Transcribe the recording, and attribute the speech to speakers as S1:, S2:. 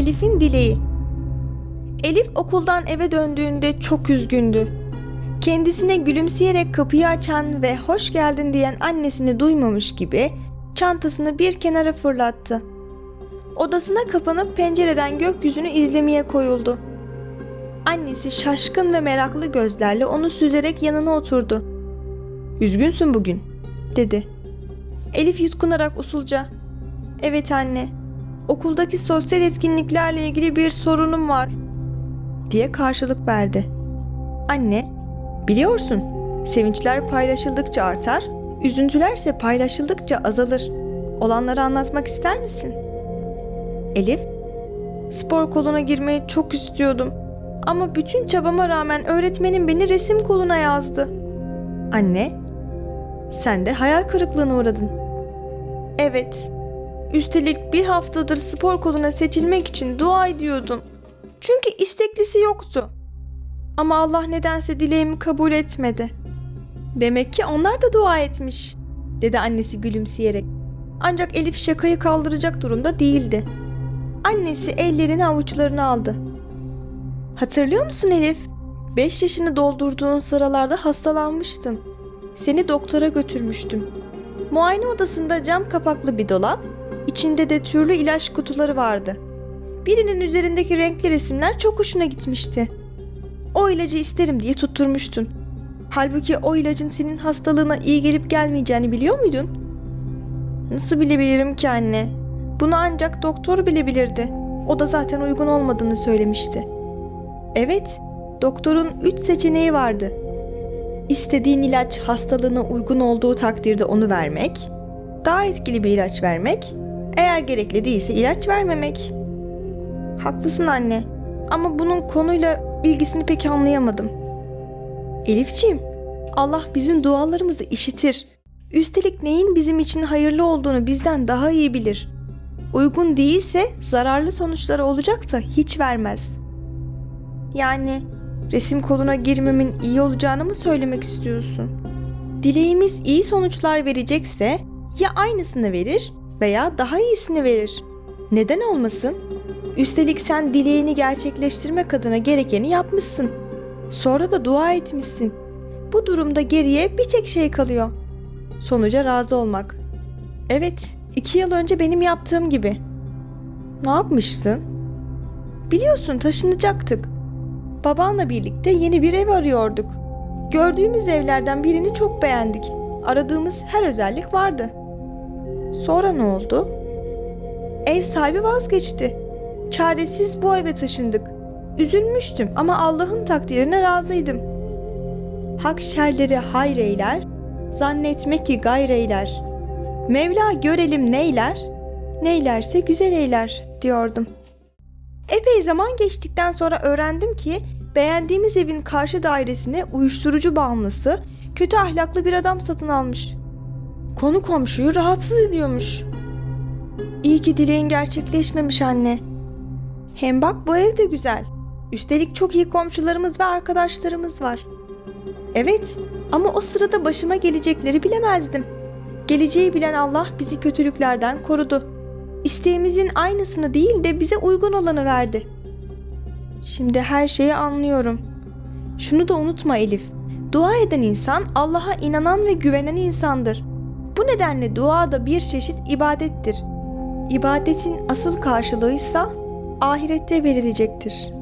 S1: Elif'in dileği. Elif okuldan eve döndüğünde çok üzgündü. Kendisine gülümseyerek kapıyı açan ve hoş geldin diyen annesini duymamış gibi çantasını bir kenara fırlattı. Odasına kapanıp pencereden gökyüzünü izlemeye koyuldu. Annesi şaşkın ve meraklı gözlerle onu süzerek yanına oturdu. Üzgünsün bugün, dedi. Elif yutkunarak usulca, evet anne, okuldaki sosyal etkinliklerle ilgili bir sorunum var, diye karşılık verdi. Anne, biliyorsun, sevinçler paylaşıldıkça artar, üzüntülerse paylaşıldıkça azalır. Olanları anlatmak ister misin? Elif, spor koluna girmeyi çok istiyordum. Ama bütün çabama rağmen öğretmenim beni resim koluna yazdı. Anne, sen de hayal kırıklığına uğradın. Evet. Üstelik bir haftadır spor koluna seçilmek için dua ediyordum. Çünkü isteklisi yoktu. Ama Allah nedense dileğimi kabul etmedi. Demek ki onlar da dua etmiş, dedi annesi gülümseyerek. Ancak Elif şakayı kaldıracak durumda değildi. Annesi ellerini avuçlarına aldı. Hatırlıyor musun Elif? 5 yaşını doldurduğun sıralarda hastalanmıştın. Seni doktora götürmüştüm. Muayene odasında cam kapaklı bir dolap, içinde de türlü ilaç kutuları vardı. Birinin üzerindeki renkli resimler çok hoşuna gitmişti. O ilacı isterim diye tutturmuştun. Halbuki o ilacın senin hastalığına iyi gelip gelmeyeceğini biliyor muydun? Nasıl bilebilirim ki anne? Bunu ancak doktor bilebilirdi. O da zaten uygun olmadığını söylemişti. Evet, doktorun üç seçeneği vardı. İstediğin ilaç hastalığına uygun olduğu takdirde onu vermek, daha etkili bir ilaç vermek, eğer gerekli değilse ilaç vermemek. Haklısın anne ama bunun konuyla ilgisini pek anlayamadım. Elifciğim, Allah bizim dualarımızı işitir. Üstelik neyin bizim için hayırlı olduğunu bizden daha iyi bilir. Uygun değilse zararlı sonuçları olacaksa hiç vermez. Yani resim koluna girmemin iyi olacağını mı söylemek istiyorsun? Dileğimiz iyi sonuçlar verecekse ya aynısını verir veya daha iyisini verir. Neden olmasın? Üstelik sen dileğini gerçekleştirmek adına gerekeni yapmışsın. Sonra da dua etmişsin. Bu durumda geriye bir tek şey kalıyor. Sonuca razı olmak. Evet, iki yıl önce benim yaptığım gibi. Ne yapmıştın? Biliyorsun taşınacaktık. Babanla birlikte yeni bir ev arıyorduk. Gördüğümüz evlerden birini çok beğendik. Aradığımız her özellik vardı. Sonra ne oldu? Ev sahibi vazgeçti. Çaresiz bu eve taşındık. Üzülmüştüm ama Allah'ın takdirine razıydım. Hak şerleri hayreyler, zannetmek ki gayreyler. Mevla görelim neyler, neylerse güzel eyler diyordum. Epey zaman geçtikten sonra öğrendim ki beğendiğimiz evin karşı dairesine uyuşturucu bağımlısı, kötü ahlaklı bir adam satın almış. Konu komşuyu rahatsız ediyormuş. İyi ki dileğin gerçekleşmemiş anne. Hem bak bu ev de güzel. Üstelik çok iyi komşularımız ve arkadaşlarımız var. Evet ama o sırada başıma gelecekleri bilemezdim. Geleceği bilen Allah bizi kötülüklerden korudu. İsteğimizin aynısını değil de bize uygun olanı verdi. Şimdi her şeyi anlıyorum. Şunu da unutma Elif. Dua eden insan Allah'a inanan ve güvenen insandır. Nedenle dua da bir çeşit ibadettir. İbadetin asıl karşılığıysa ahirette verilecektir.''